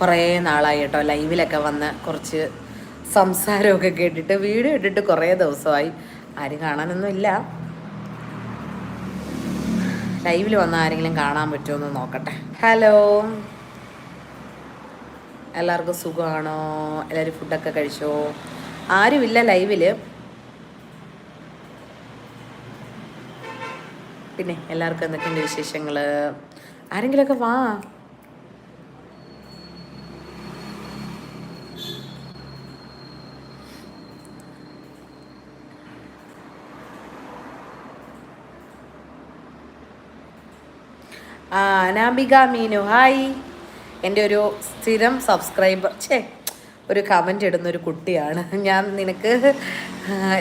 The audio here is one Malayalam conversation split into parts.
കുറേ നാളായി കേട്ടോ. ലൈവിലൊക്കെ വന്ന് കുറച്ച് സംസാരമൊക്കെ കേട്ടിട്ട് വീഡിയോ ഇട്ടിട്ട് കുറേ ദിവസമായി. ആരും കാണാനൊന്നുമില്ല ലൈവിൽ വന്ന ആരെങ്കിലും കാണാൻ പറ്റുമോ എന്ന് നോക്കട്ടെ. ഹലോ. എല്ലാവർക്കും സുഖമാണോ? എല്ലാവരും ഫുഡൊക്കെ കഴിച്ചോ? ആരുമില്ല ലൈവിൽ. പിന്നെ എല്ലാവർക്കും എന്തൊക്കെയുണ്ട് വിശേഷങ്ങൾ ആരെങ്കിലുമൊക്കെ വാ. ആ അനാമിക മീനു. ഹായ്. എന്റെ ഒരു സ്ഥിരം സബ്സ്ക്രൈബർ. ഛേ ഒരു കമന്റ് ഇടുന്ന ഒരു കുട്ടിയാണ്. ഞാൻ നിനക്ക്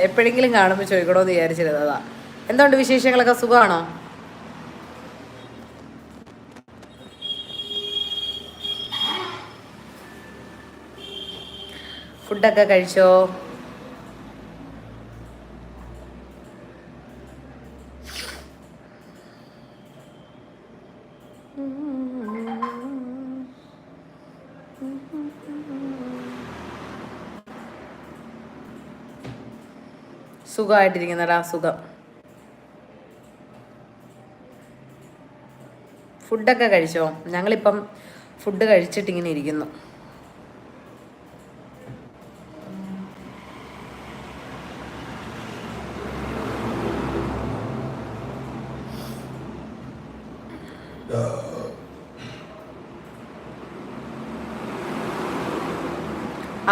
എപ്പോഴെങ്കിലും കാണുമ്പോൾ ചോദിക്കണമെന്ന് വിചാരിച്ചിരുന്നതാ എന്തുകൊണ്ട് വിശേഷങ്ങളൊക്കെ? സുഖമാണോ ഫുഡൊക്കെ കഴിച്ചോ? സുഖമായിട്ടിരിക്കുന്നടാ സുഖം. ഫുഡൊക്കെ കഴിച്ചോ? ഞങ്ങളിപ്പം ഫുഡ് കഴിച്ചിട്ട് ഇങ്ങനെ ഇരിക്കുന്നു.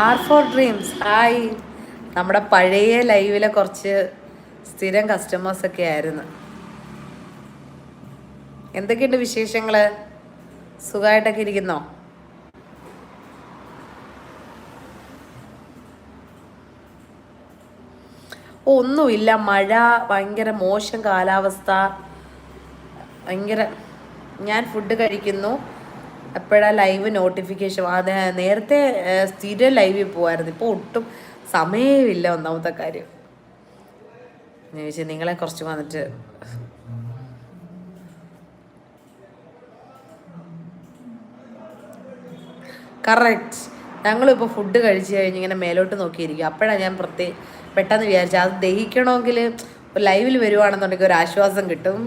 R four dreams. ഹായ്. നമ്മുടെ പഴയ ലൈവിലെ കുറച്ച് സ്ഥിരം കസ്റ്റമേഴ്സൊക്കെ ആയിരുന്നു. എന്തൊക്കെയുണ്ട് വിശേഷങ്ങൾ സുഖമായിട്ടൊക്കെ ഇരിക്കുന്നോ? ഒന്നുമില്ല. മഴ ഭയങ്കര മോശം കാലാവസ്ഥ. ഭയങ്കര ഞാൻ ഫുഡ് കഴിക്കുന്നു. എപ്പോഴാ ലൈവ് നോട്ടിഫിക്കേഷൻ അത് നേരത്തെ സ്ഥിരം ലൈവിൽ പോകുമായിരുന്നു ഇപ്പോൾ ഒട്ടും സമയമില്ല ഒന്നാമത്തെ കാര്യം. ഞാൻ ചോദിച്ചാൽ നിങ്ങളെ കുറച്ച് വന്നിട്ട്. കറക്റ്റ് ഞങ്ങളിപ്പോൾ ഫുഡ് കഴിച്ച് കഴിഞ്ഞ് ഇങ്ങനെ മേലോട്ട് നോക്കിയിരിക്കും. അപ്പോഴാണ് ഞാൻ പ്രത്യേക പെട്ടെന്ന് വിചാരിച്ചത് അത് ദഹിക്കണമെങ്കിൽ ലൈവിൽ വരുവാണെന്നുണ്ടെങ്കിൽ ഒരു ആശ്വാസം കിട്ടും.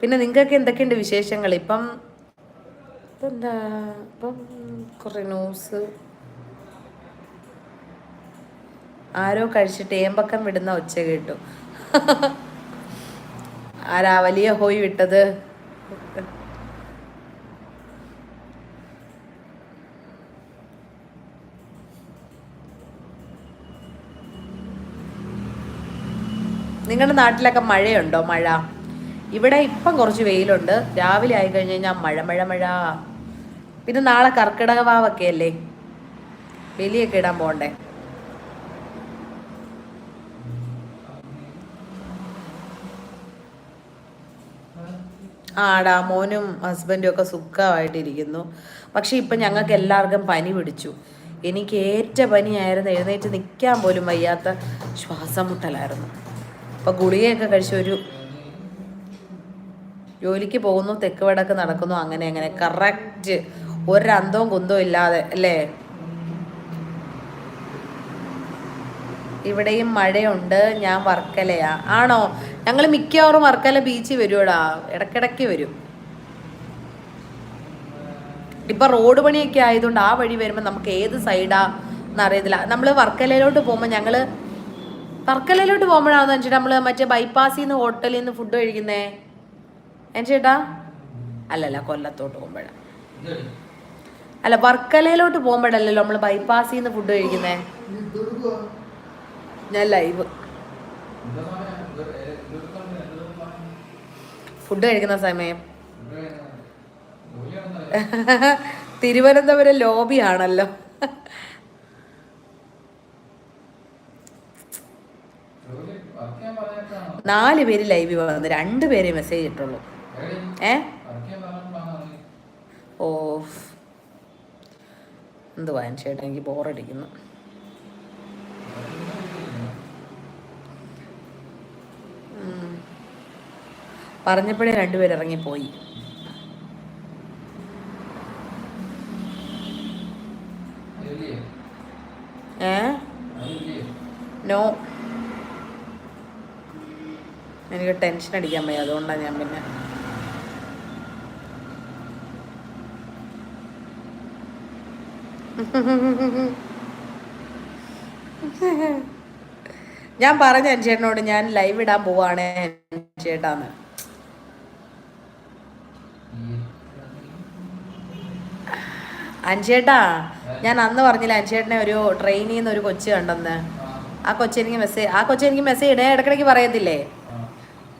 പിന്നെ നിങ്ങൾക്ക് എന്തൊക്കെയുണ്ട് വിശേഷങ്ങൾ? ഇപ്പം എന്താ ഇപ്പം കുറേ ന്യൂസ്. ആരോ കഴിച്ചിട്ട് ഏമ്പക്കം വിടുന്ന ഒച്ച കേട്ടു. ആരാ വലിയ ഹോയ് വിട്ടത്? നിങ്ങളുടെ നാട്ടിലൊക്കെ മഴയുണ്ടോ? മഴ? ഇവിടെ ഇപ്പം കുറച്ച് വെയിലുണ്ട്. രാവിലെ ആയി കഴിഞ്ഞ് കഴിഞ്ഞാൽ മഴ മഴ മഴ. പിന്നെ നാളെ കർക്കിടക വാവൊക്കെ അല്ലേ ബലിയൊക്കെ ഇടാൻ പോണ്ടേ ആടാ മോനും ഹസ്ബൻഡും ഒക്കെ സുഖമായിട്ടിരിക്കുന്നു. പക്ഷെ ഇപ്പം ഞങ്ങൾക്ക് എല്ലാവർക്കും പനി പിടിച്ചു. എനിക്ക് ഏറ്റ പനിയായിരുന്നു എഴുന്നേറ്റ് നിൽക്കാൻ പോലും വയ്യാത്ത ശ്വാസം മുട്ടലായിരുന്നു. അപ്പം ഗുളികയൊക്കെ കഴിച്ച് ഒരു ജോലിക്ക് പോകുന്നു തെക്ക് വടക്ക് നടക്കുന്നു അങ്ങനെ അങ്ങനെ. കറക്റ്റ് ഒരന്തവും കുന്തവും ഇല്ലാതെ അല്ലേ? ഇവിടെയും മഴയുണ്ട്. ഞാൻ വർക്കലയാ. ആണോ? ഞങ്ങൾ മിക്കവാറും വർക്കല ബീച്ചിൽ വരുവടാ. ഇടക്കിടക്ക് വരും. ഇപ്പൊ റോഡ് പണിയൊക്കെ ആയതുകൊണ്ട് ആ വഴി വരുമ്പോൾ നമുക്ക് ഏത് സൈഡാ എന്നറിയത്തില്ല നമ്മൾ വർക്കലയിലോട്ട് പോകുമ്പോൾ ഞങ്ങൾ വർക്കലയിലോട്ട് പോകുമ്പോഴാണെന്ന് വെച്ചിട്ട് നമ്മൾ മറ്റേ ബൈപ്പാസിന്ന് ഹോട്ടലിൽ നിന്ന് ഫുഡ് കഴിക്കുന്നേ? ഏൻ ചേട്ടാ? അല്ലല്ല കൊല്ലത്തോട്ട് പോകുമ്പോഴ. അല്ല വർക്കലയിലോട്ട് പോകുമ്പോഴല്ലല്ലോ നമ്മൾ ബൈപ്പാസിൽ നിന്ന് ഫുഡ് കഴിക്കുന്നേ? ഞാൻ ലൈവ് ഫുഡ് കഴിക്കുന്ന സമയം. തിരുവനന്തപുരം ലോബി ആണല്ലോ. നാല് പേര് ലൈവിൽ വന്ന് രണ്ട് പേരെ മെസ്സേജ് ഇട്ടുള്ളൂ. ഏ? ഓഫ്. എന്ത് വാങ്ങിച്ചേട്ടാ എനിക്ക് ബോറടിക്കുന്നു. പറഞ്ഞപ്പോഴേ രണ്ടുപേരും ഇറങ്ങിപ്പോയി. നോ. എനിക്ക് ടെൻഷൻ അടിക്കാൻ വയ്യ അതുകൊണ്ടാണ് ഞാൻ പിന്നെ ഞാൻ പറഞ്ഞു അഞ്ചേട്ടനോട് ഞാൻ ലൈവ് ഇടാൻ പോവാണ് അഞ്ചേട്ടാന്ന്. അഞ്ചേട്ടാ ഞാൻ അന്ന് പറഞ്ഞില്ല അഞ്ചേട്ടനെ ഒരു ട്രെയിനിൽ നിന്ന് ഒരു കൊച്ചു കണ്ടെന്ന്. ആ കൊച്ചെനിക്ക് മെസ്സേജ് ആ കൊച്ചെനിക്ക് മെസ്സേജ് ഇടേ ഇടക്കിടയ്ക്ക് പറയത്തില്ലേ?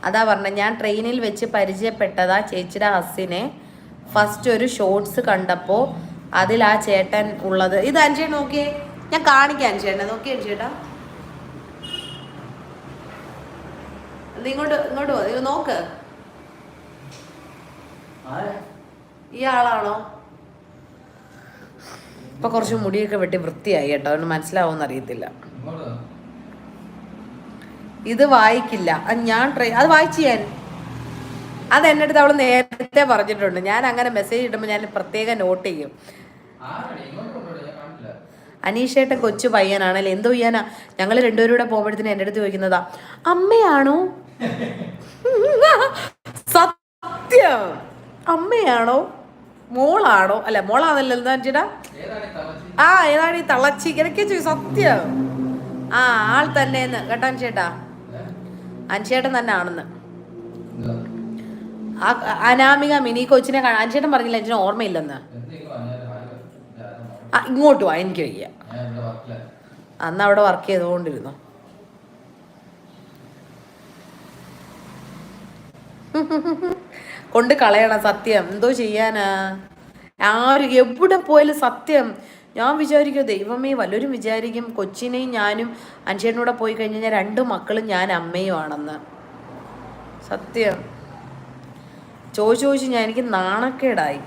അതാ പറഞ്ഞ ഞാൻ ട്രെയിനിൽ വെച്ച് പരിചയപ്പെട്ടതാ ചേച്ചിയുടെ ഹസ്സിനെ. ഫസ്റ്റ് ഒരു ഷോർട്സ് കണ്ടപ്പോൾ അതിൽ ആ ചേട്ടൻ ഉള്ളത്. ഇത് അഞ്ചേ നോക്കിയേ. ഞാൻ കാണിക്കാം അഞ്ചേട്ടനെ നോക്കിയേ അഞ്ചേട്ടാ നിങ്ങോട്ട് ഇങ്ങോട്ട് ഇങ്ങോട്ട് പോ നോക്ക്. ഈ ആളാണോ ഇപ്പൊ കുറച്ച് മുടിയൊക്കെ വെട്ടി വൃത്തിയായി കേട്ടോ. അവന് മനസ്സിലാവുമെന്ന് അറിയത്തില്ല. ഇത് വായിക്കില്ല. ഞാൻ ട്രൈ അത് വായിച്ചു ഞാൻ. അത് എന്റെ അടുത്ത് അവൾ നേരത്തെ പറഞ്ഞിട്ടുണ്ട്. ഞാൻ അങ്ങനെ മെസ്സേജ് ഇടുമ്പോൾ ഞാൻ പ്രത്യേകം നോട്ട് ചെയ്യും. അനീഷേട്ടൻ കൊച്ചു പയ്യനാണല്ലേ എന്തോ ചെയ്യാനാ ഞങ്ങൾ രണ്ടുപേരും കൂടെ പോകുമ്പോഴത്തേന് എന്റെ അടുത്ത് ചോദിക്കുന്നതാ അമ്മയാണോ? സത്യം. അമ്മയാണോ? മോളാണോ? അല്ല മോളാണല്ലോ എന്താ ചേട്ടാ? ആ ഏതാണ് ഈ തളച്ചി ഇങ്ങനെയൊക്കെ ചോദിച്ചു സത്യം. ആ ആൾ തന്നെയെന്ന്. കേട്ടാൻ ചേട്ടാ അൻചേട്ടൻ തന്നെ ആണെന്ന് ആ അനാമിക മിനി കൊച്ചിനെ കാണാൻ ചേട്ടൻ പറഞ്ഞില്ല അഞ്ചിന് ഓർമ്മയില്ലെന്ന്. ആ ഇങ്ങോട്ട് വാ എനിക്ക് വയ്യ. അന്ന് അവിടെ വർക്ക് ചെയ്തുകൊണ്ടിരുന്നു. കൊണ്ട് കളയണം സത്യം. എന്തോ ചെയ്യാനാ? ആര് എവിടെ പോയാലും സത്യം. ഞാൻ വിചാരിക്കും ദൈവമേ വല്ലവരും വിചാരിക്കും കൊച്ചിനെയും ഞാനും അഞ്ചേട്ടനൂടെ പോയി കഴിഞ്ഞ് കഴിഞ്ഞാൽ രണ്ട് മക്കളും ഞാൻ അമ്മയുമാണെന്ന്. സത്യം. ചോദിച്ചു ചോദിച്ച് ഞാൻ എനിക്ക് നാണക്കേടായി.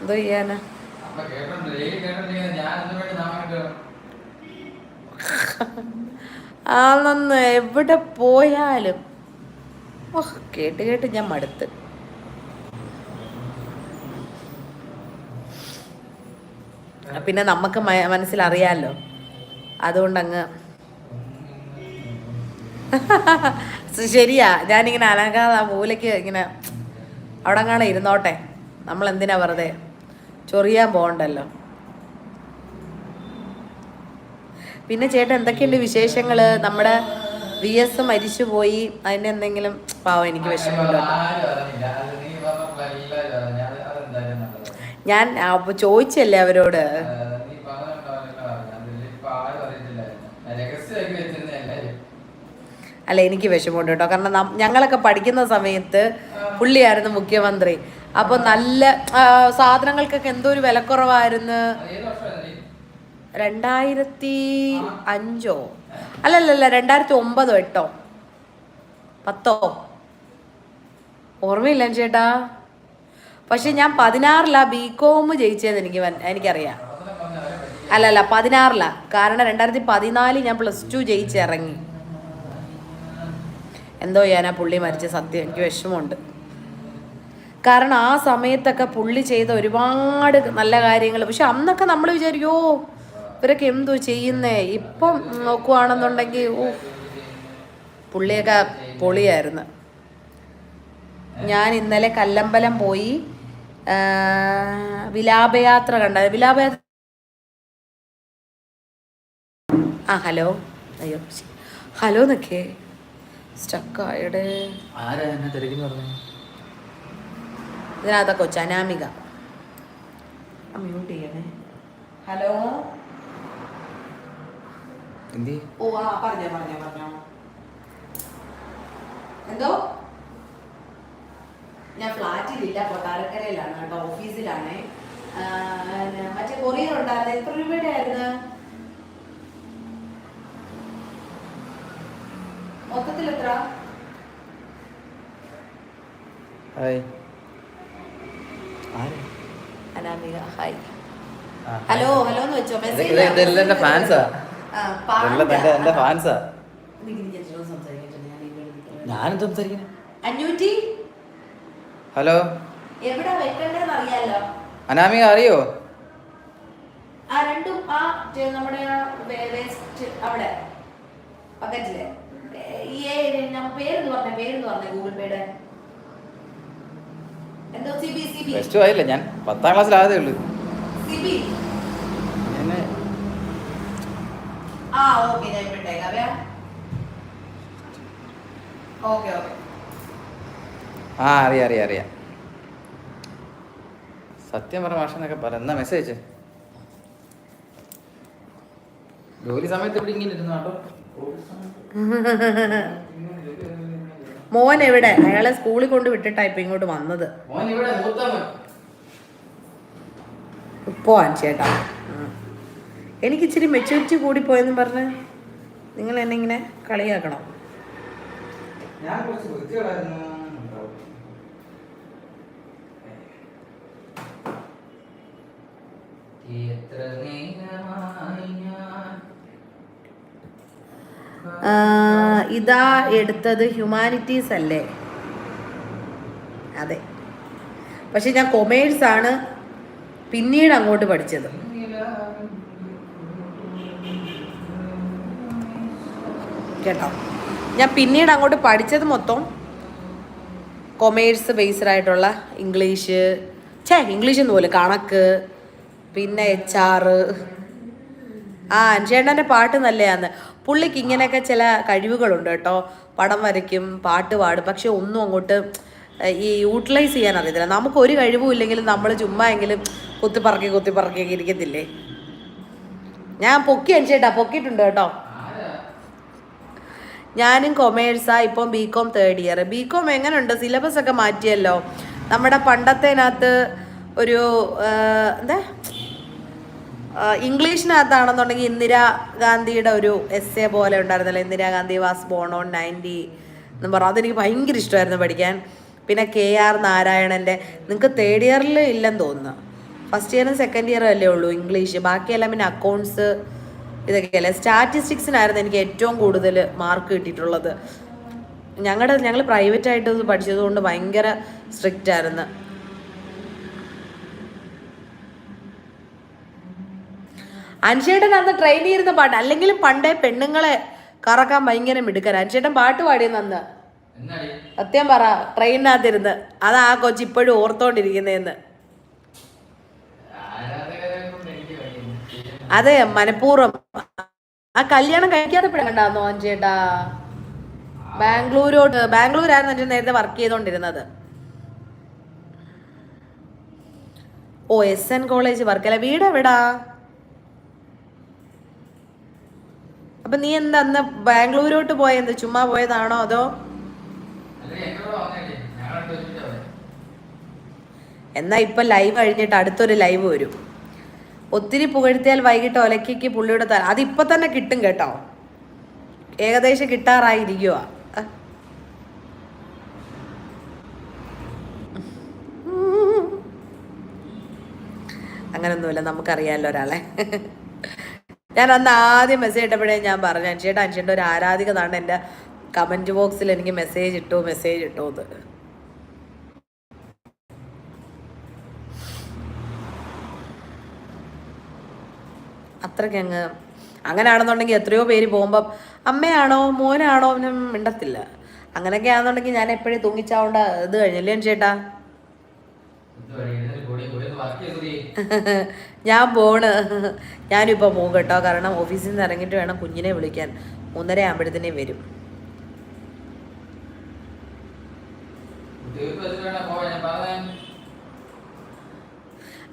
എന്തോ ചെയ്യാനാ? ആണെന്ന് എവിടെ പോയാലും. ഓഹ് കേട്ട് കേട്ട് ഞാൻ മടുത്ത്. പിന്നെ നമുക്ക് മനസ്സിലറിയാലോ. അതുകൊണ്ട് അങ്ങ് ശരിയാ. ഞാനിങ്ങനെ അനങ്ങാതെ ആ മൂലയ്ക്ക് ഇങ്ങനെ അവിടെ കാണാൻ ഇരുന്നോട്ടെ. നമ്മൾ എന്തിനാ വെറുതെ? ചൊറിയാൻ പോകണ്ടല്ലോ. പിന്നെ ചേട്ടൻ എന്തൊക്കെയുണ്ട് വിശേഷങ്ങൾ നമ്മുടെ വി എസ് മരിച്ചുപോയി അതിന്റെ എന്തെങ്കിലും പാവം എനിക്ക് വിഷമമുണ്ട്? ഞാൻ ചോദിച്ചല്ലേ അവരോട്? അല്ല എനിക്ക് വിഷമമുണ്ട് കേട്ടോ. കാരണം ഞങ്ങളൊക്കെ പഠിക്കുന്ന സമയത്ത് പുള്ളിയായിരുന്നു മുഖ്യമന്ത്രി. അപ്പോൾ നല്ല സാധനങ്ങൾക്കൊക്കെ എന്തോ ഒരു വിലക്കുറവായിരുന്നു? രണ്ടായിരത്തി അഞ്ചോ? അല്ലല്ലല്ല രണ്ടായിരത്തി ഒമ്പതോ എട്ടോ? പത്തോ? ഓർമ്മയില്ല ചേട്ടാ. പക്ഷെ ഞാൻ പതിനാറിലാ ബി കോം ജയിച്ചതെന്ന് എനിക്ക് എനിക്കറിയാം. അല്ലല്ല പതിനാറിലാ. കാരണം രണ്ടായിരത്തി പതിനാലിൽ ഞാൻ പ്ലസ് ടു ജയിച്ചിറങ്ങി എന്തോ ചെയ്യാനാ പുള്ളി മരിച്ച സത്യം. എനിക്ക് വിഷമമുണ്ട്. കാരണം ആ സമയത്തൊക്കെ പുള്ളി ചെയ്ത ഒരുപാട് നല്ല കാര്യങ്ങൾ. പക്ഷെ അന്നൊക്കെ നമ്മൾ വിചാരിക്കോ ഇവരൊക്കെ എന്തോ ചെയ്യുന്നേ? ഇപ്പം നോക്കുവാണെന്നുണ്ടെങ്കിൽ ഓ പുള്ളിയൊക്കെ പൊളിയായിരുന്നു. ഞാൻ ഇന്നലെ കല്ലമ്പലം പോയി വിലാപയാത്ര കണ്ട. വിലാപയാത്ര ആ ഹലോ. അയ്യോ. ഹലോ എന്നൊക്കെ സ്റ്റക്കായുടെ ആരാ എന്നെ തിരക്കിന്ന് പറഞ്ഞു? ഇതിനകത്ത കൊച്ചു അനാമിക. മ്യൂട്ട് ചെയ്യണേ. ഹലോ? എന്തി? ഓ ആ പറഞ്ഞോ പറഞ്ഞോ പറഞ്ഞോ. എന്തോ? ഞാൻ ഫ്ലാറ്റിലില്ല കൊട്ടാരക്കരയിലാണ് കേട്ടോ ഓഫീസിലാണ്. മറ്റേ കൊറിയർ ഉണ്ടായിരുന്നു എത്ര രൂപയുടെ ആയിരുന്നു മൊത്തത്തിൽ എത്ര ഹായ്. ആരാ? അനാമിക ഹായ്. ഹലോ ഹലോ എന്ന് വെച്ചോ? മെസ്സേജ് ഫാൻസാ. ഫാൻസാ. ഞാനും അഞ്ഞൂറ്റി? ഹലോ. എവിടെ അറിയാലോ? അനാമിക അറിയോ? ആ രണ്ടും ആ നമ്മുടെ വേസ്റ്റ് അവിടെ. പക്കറ്റിൽ ഈ പേരെന്ന് പറഞ്ഞ? പേരെന്ന് പറഞ്ഞ ഗൂഗിൾ പേയുടെ? എന്തോ പ്ലസ് ടു ആയില്ല? ഞാൻ പത്താം ക്ലാസ്സിലാകതേ ഉള്ളൂ. സിബി ആ ഓക്കെ ഞാൻ ഇട്ടേക്കാം. അവയാ ഓക്കെ ഓക്കെ. ആ അറിയാം അറിയാം അറിയാം. സത്യം പറഞ്ഞ ഭാഷ എന്നൊക്കെ പറ. എന്നാ മെസ്സേജ് ജോലി സമയത്ത് ഇവിടെ ഇങ്ങനെ ഇരുന്നു കേട്ടോ മോൻ എവിടെ അയാളെ സ്കൂളിൽ കൊണ്ട് വിട്ടിട്ടാ ഇപ്പൊ ഇങ്ങോട്ട് വന്നത്. ഇപ്പോ ചേട്ടാ എനിക്ക് ഇച്ചിരി മെച്ചൂരിറ്റി കൂടിപ്പോയെന്ന് പറഞ്ഞ് നിങ്ങൾ എന്നെ ഇങ്ങനെ കളിയാക്കണം. എത്ര നേരമായി ഇതാ എടുത്തത് ഹ്യൂമാനിറ്റീസ് അല്ലേ? അതെ. പക്ഷെ ഞാൻ കൊമേഴ്സ് ആണ് പിന്നീട് അങ്ങോട്ട് പഠിച്ചത്. കേട്ടോ? ഞാൻ പിന്നീട് അങ്ങോട്ട് പഠിച്ചത് മൊത്തം കൊമേഴ്സ് ബേസ്ഡ് ആയിട്ടുള്ള ഇംഗ്ലീഷ് ഛേ ഇംഗ്ലീഷ് എന്ന് പോലെ കണക്ക് പിന്നെ എച്ച് ആറ് ആ ചേട്ടന്റെ പാട്ട് നല്ലതാന്ന് പുള്ളിക്ക് ഇങ്ങനെയൊക്കെ ചില കഴിവുകളുണ്ട് കേട്ടോ. പടം വരയ്ക്കും പാട്ട് പാടും. പക്ഷെ ഒന്നും അങ്ങോട്ട് ഈ യൂട്ടിലൈസ് ചെയ്യാൻ അറിയത്തില്ല. നമുക്ക് ഒരു കഴിവും ഇല്ലെങ്കിലും നമ്മൾ ചുമ്മാ എങ്കിലും കുത്തിപ്പറക്കി കുത്തിപ്പറക്കിയൊക്കെ ഇരിക്കത്തില്ലേ? ഞാൻ പൊക്കി അടിച്ചേട്ടാ പൊക്കിയിട്ടുണ്ട് കേട്ടോ. ഞാനും കൊമേഴ്സാ ഇപ്പം B com third year B com എങ്ങനെയുണ്ട് സിലബസ് ഒക്കെ മാറ്റിയല്ലോ. നമ്മുടെ പണ്ടത്തേനകത്ത് ഒരു എന്താ? ഇംഗ്ലീഷിനകത്താണെന്നുണ്ടെങ്കിൽ ഇന്ദിരാ ഗാന്ധിയുടെ ഒരു എസ് എ പോലെ ഉണ്ടായിരുന്നല്ലോ. Indira Gandhi was born on ninety എന്ന് പറഞ്ഞു. അതെനിക്ക് ഭയങ്കര ഇഷ്ടമായിരുന്നു പഠിക്കാൻ. പിന്നെ കെ ആർ നാരായണന്റെ നിങ്ങൾക്ക് തേർഡ് ഇയറിൽ ഇല്ലെന്ന് തോന്നുന്നു. ഫസ്റ്റ് ഇയറും സെക്കൻഡ് ഇയറും അല്ലേ ഉള്ളൂ ഇംഗ്ലീഷ്. ബാക്കിയെല്ലാം പിന്നെ അക്കൗണ്ട്സ് ഇതൊക്കെയല്ലേ സ്റ്റാറ്റിസ്റ്റിക്സിനായിരുന്നു എനിക്ക് ഏറ്റവും കൂടുതൽ മാർക്ക് കിട്ടിയിട്ടുള്ളത്. ഞങ്ങളുടെ ഞങ്ങൾ പ്രൈവറ്റായിട്ട് പഠിച്ചതുകൊണ്ട് ഭയങ്കര സ്ട്രിക്റ്റ് ആയിരുന്നു. അൻഷേട്ടൻ അന്ന് ട്രെയിൻ ചെയ്യുന്ന പാട്ട്. അല്ലെങ്കിലും പണ്ടേ പെണ്ണുങ്ങളെ കറക്കാൻ ഭയങ്കര മിടുക്കൻ അൻഷേട്ടൻ പാട്ട് പാടിയെന്ന് അന്ന്. സത്യം പറ ട്രെയിനിനകത്തിരുന്ന് അതാ ആ കൊച്ചു ഇപ്പോഴും ഓർത്തോണ്ടിരിക്കുന്നതെന്ന് അതെ മനഃപൂർവം. ആ കല്യാണം കഴിക്കാതെ കണ്ടാന്നോ അഞ്ചേട്ടാ ബാംഗ്ലൂരോട്ട് ബാംഗ്ലൂരായിരുന്നു എന്റെ നേരത്തെ വർക്ക് ചെയ്തോണ്ടിരുന്നത്. O S N college Varkala വീട് എവിടാ അപ്പൊ നീ എന്താ അന്ന് ബാംഗ്ലൂരോട്ട് പോയത് ചുമ്മാ പോയതാണോ അതോ. എന്നാ ഇപ്പൊ ലൈവ് കഴിഞ്ഞിട്ട് അടുത്തൊരു ലൈവ് വരും. ഒത്തിരി പുകഴ്ത്തിയാൽ വൈകിട്ട് ഒലക്കിക്ക് പുള്ളിയുടെ തല അതിപ്പോ തന്നെ കിട്ടും കേട്ടോ. ഏകദേശം കിട്ടാറായിരിക്കുക അങ്ങനൊന്നുമില്ല നമുക്കറിയാമല്ലോ ഒരാളെ. ഞാൻ അന്ന് ആദ്യം മെസ്സേജ് ഇട്ടപ്പോഴേ ഞാൻ പറഞ്ഞു അൻഷേട്ടാ അൻഷേട്ട ഒരു ആരാധിക ആരാധികതാണ് എന്റെ കമന്റ് ബോക്സിൽ എനിക്ക് മെസ്സേജ് ഇട്ടു മെസ്സേജ് ഇട്ടു എന്ന് അത്രയ്ക്ക് അങ്ങ് അങ്ങനെയാണെന്നുണ്ടെങ്കിൽ എത്രയോ പേര് പോകുമ്പം അമ്മയാണോ മോനാണോ ഒന്നും മിണ്ടത്തില്ല. അങ്ങനെയൊക്കെ ആണെന്നുണ്ടെങ്കിൽ ഞാൻ എപ്പോഴും തൂങ്ങിച്ചാവേണ്ട ഇത് കഴിഞ്ഞല്ലേ ചേട്ടാ ഞാൻ പോണ്. ഞാനിപ്പോൾ പോകും കേട്ടോ. കാരണം ഓഫീസിൽ നിന്ന് ഇറങ്ങിയിട്ട് വേണം കുഞ്ഞിനെ വിളിക്കാൻ. മൂന്നര ആകുമ്പോഴത്തേനേ വരും.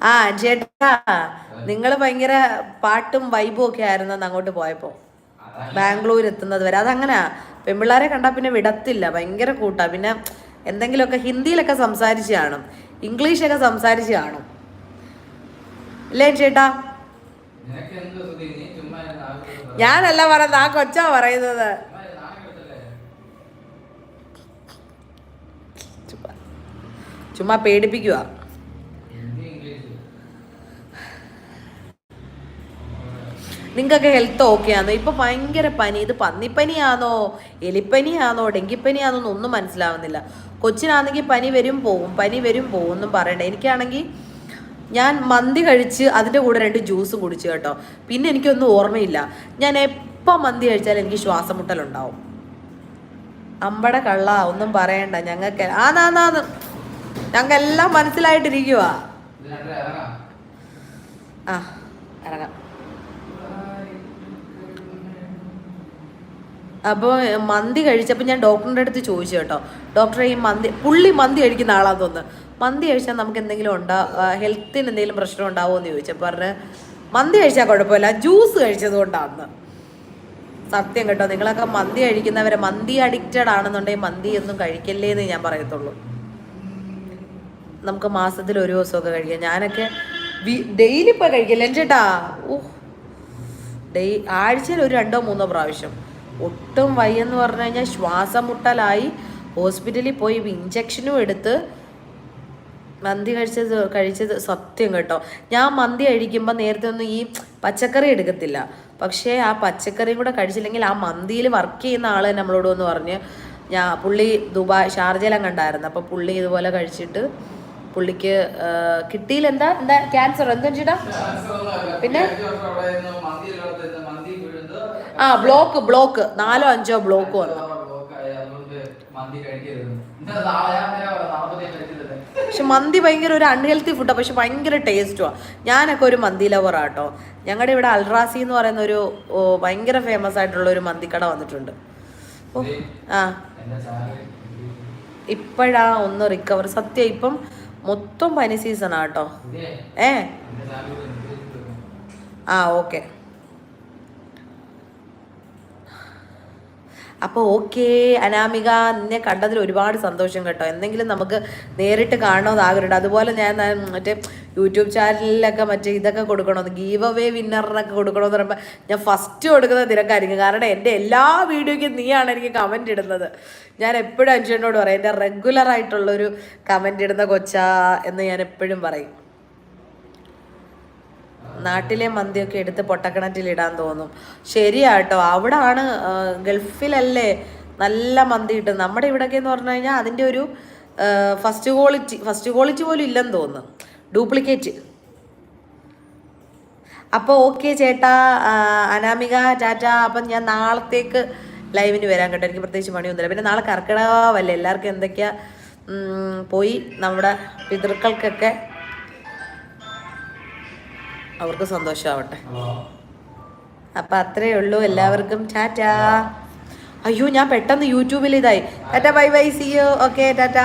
ആ ചേട്ടാ നിങ്ങൾ ഭയങ്കര പാട്ടും വൈബും ഒക്കെ ആയിരുന്നു അങ്ങോട്ട് പോയപ്പോ. ബാംഗ്ലൂർ എത്തുന്നത് വരെ. അതങ്ങനെ. പെൺപിള്ളേരെ കണ്ടാൽ പിന്നെ വിടത്തില്ല. ഭയങ്കര കൂട്ടാ. പിന്നെ എന്തെങ്കിലുമൊക്കെ ഹിന്ദിയിലൊക്കെ സംസാരിച്ച് കാണും. ഇംഗ്ലീഷൊക്കെ സംസാരിച്ച് കാണും ഇല്ലേ ചേട്ടാ നിനക്ക് എന്ത് സുധി? നീ ചുമ്മാ ഇരുന്ന് ആവശ്യമില്ലാതെ ചേട്ടാ. ഞാനല്ല പറയുന്നത് ആ കൊച്ചാ പറയുന്നത്. ചുമ്മാ പേടിപ്പിക്കുക നിങ്ങൾക്കൊക്കെ ഹെൽത്ത് ഓക്കെ ആണോ ഇപ്പൊ ഭയങ്കര പനി. ഇത് പന്നിപ്പനിയാണോ എലിപ്പനിയാണോ ഡെങ്കിപ്പനിയാണോ എന്നൊന്നും മനസ്സിലാവുന്നില്ല. കൊച്ചിനാണെങ്കിൽ പനി വരും പോവും പനി വരും പോവും എന്നും പറയണ്ട. എനിക്കാണെങ്കിൽ ഞാൻ മന്തി കഴിച്ച് അതിന്റെ കൂടെ രണ്ട് ജ്യൂസും കുടിച്ചു കേട്ടോ. പിന്നെ എനിക്കൊന്നും ഓർമ്മയില്ല. ഞാൻ എപ്പോൾ മന്തി കഴിച്ചാലും എനിക്ക് ശ്വാസം മുട്ടലുണ്ടാവും അമ്പട കള്ള ഒന്നും പറയണ്ട. ഞങ്ങൾക്ക് ആന്നാന്നാന്ന്. ഞങ്ങൾക്ക് എല്ലാം മനസ്സിലായിട്ടിരിക്കുക ആ ഇറങ്ങാം. അപ്പോൾ മന്തി കഴിച്ചപ്പോൾ ഞാൻ ഡോക്ടറിന്റെ അടുത്ത് ചോദിച്ചു കേട്ടോ. ഡോക്ടറെ ഈ മന്തി പുള്ളി മന്തി കഴിക്കുന്ന ആളാന്ന് തോന്നുന്നു. മന്തി കഴിച്ചാൽ നമുക്ക് എന്തെങ്കിലും ഉണ്ടാ ഹെൽത്തിന് എന്തെങ്കിലും പ്രശ്നം ഉണ്ടാവുമോ എന്ന് ചോദിച്ചപ്പോൾ പറഞ്ഞ് മന്തി കഴിച്ചാൽ കുഴപ്പമില്ല ജ്യൂസ് കഴിച്ചത് കൊണ്ടാന്ന്. സത്യം കേട്ടോ നിങ്ങളൊക്കെ മന്തി കഴിക്കുന്നവരെ മന്തി അഡിക്റ്റഡ് ആണെന്നുണ്ടെങ്കിൽ മന്തി ഒന്നും കഴിക്കല്ലേ എന്ന് ഞാൻ പറയത്തുള്ളൂ. നമുക്ക് മാസത്തിൽ ഒരു ദിവസമൊക്കെ കഴിക്കാം. ഞാനൊക്കെ ഡെയിലി ഇപ്പോൾ കഴിക്കില്ല. ചേട്ടാ ഓ ഡെയ് ആഴ്ചയിൽ ഒരു രണ്ടോ മൂന്നോ പ്രാവശ്യം. ഒട്ടും വയ്യെന്ന് പറഞ്ഞു കഴിഞ്ഞാൽ ശ്വാസം മുട്ടലായി. ഹോസ്പിറ്റലിൽ പോയി ഇഞ്ചക്ഷനും എടുത്ത് മന്തി കഴിച്ചത് കഴിച്ചത് സത്യം കേട്ടോ. ഞാൻ മന്തി കഴിക്കുമ്പോൾ നേരത്തെ ഒന്നും ഈ പച്ചക്കറി എടുക്കത്തില്ല. പക്ഷേ ആ പച്ചക്കറിയും കൂടെ കഴിച്ചില്ലെങ്കിൽ ആ മന്തിയിൽ വർക്ക് ചെയ്യുന്ന ആൾ നമ്മളോട് വന്ന് പറഞ്ഞ് ഞാൻ പുള്ളി ദുബായ് ഷാർജയിലും കണ്ടായിരുന്നു. അപ്പോൾ പുള്ളി ഇതുപോലെ കഴിച്ചിട്ട് പുള്ളിക്ക് കിട്ടിയില്ല. എന്താ? എന്താ? ക്യാൻസർ എന്താ ചേട്ടാ? പിന്നെ? ആ ബ്ലോക്ക് ബ്ലോക്ക് നാലോ അഞ്ചോ ബ്ലോക്ക് വന്നു. പക്ഷെ മന്തി ഭയങ്കര ഒരു അൺഹെൽത്തി ഫുഡാണ് പക്ഷെ ഭയങ്കര ടേസ്റ്റുമാണ് ഞാനൊക്കെ ഒരു മന്തി ലവറാട്ടോ ഞങ്ങളുടെ ഇവിടെ അൽറാസി എന്ന് പറയുന്ന ഒരു ഭയങ്കര ഫേമസ് ആയിട്ടുള്ള ഒരു മന്തിക്കട വന്നിട്ടുണ്ട്. ആ. ഇപ്പോഴാ ഒന്ന് റിക്കവർ സത്യം ഇപ്പം മൊത്തം പനി സീസൺ ആട്ടോ ഏ? ആ ഓക്കെ. അപ്പോൾ ഓക്കെ അനാമിക നിന്നെ കണ്ടതിൽ ഒരുപാട് സന്തോഷം കേട്ടോ. എന്തെങ്കിലും നമുക്ക് നേരിട്ട് കാണണമെന്ന് ആഗ്രഹമുണ്ട്. അതുപോലെ ഞാൻ മറ്റേ യൂട്യൂബ് ചാനലിലൊക്കെ മറ്റേ ഇതൊക്കെ കൊടുക്കണമെന്ന് ഗീവ് അവേ വിന്നറിനൊക്കെ കൊടുക്കണമെന്ന് പറയുമ്പോൾ ഞാൻ ഫസ്റ്റ് കൊടുക്കുന്നത് നിനക്കായിരിക്കും. കാരണം എന്റെ എല്ലാ വീഡിയോയ്ക്കും നീയാണ് എനിക്ക് കമന്റ് ഇടുന്നത്. ഞാൻ എപ്പോഴും അഞ്ചുവിനോട് പറയും എന്റെ റെഗുലർ ആയിട്ടുള്ളൊരു കമന്റ് ഇടുന്ന കൊച്ചാ എന്ന് ഞാൻ എപ്പോഴും പറയും. നാട്ടിലെ മന്തിയൊക്കെ എടുത്ത് പൊട്ടക്കിണറ്റിൽ ഇടാൻ തോന്നും. ശരിയാട്ടോ. അവിടെ ആണ് ഗൾഫിലല്ലേ നല്ല മന്തി കിട്ടും നമ്മുടെ ഇവിടെയൊക്കെ എന്ന് പറഞ്ഞു കഴിഞ്ഞാൽ അതിന്റെ ഒരു ഫസ്റ്റ് ക്വാളിറ്റി ഫസ്റ്റ് ക്വാളിറ്റി പോലും ഇല്ലെന്ന് തോന്നുന്നു. ഡ്യൂപ്ലിക്കേറ്റ് അപ്പോൾ ഓക്കെ ചേട്ടാ അനാമിക ടാറ്റ അപ്പം ഞാൻ നാളത്തേക്ക് ലൈവിന് വരാൻ കേട്ടോ. എനിക്ക് പ്രത്യേകിച്ച് പണിയൊന്നുമില്ല. പിന്നെ നാളെ കർക്കിടകമല്ലേ എല്ലാവർക്കും എന്തൊക്കെയാ പോയി നമ്മുടെ പിതൃക്കൾക്കൊക്കെ അവർക്ക് സന്തോഷമാവട്ടെ അപ്പൊ അത്രയേ ഉള്ളൂ. എല്ലാവർക്കും ടാറ്റാ. അയ്യോ ഞാൻ പെട്ടെന്ന് യൂട്യൂബിൽ ഇതായി. Tata bye bye see you okay tata.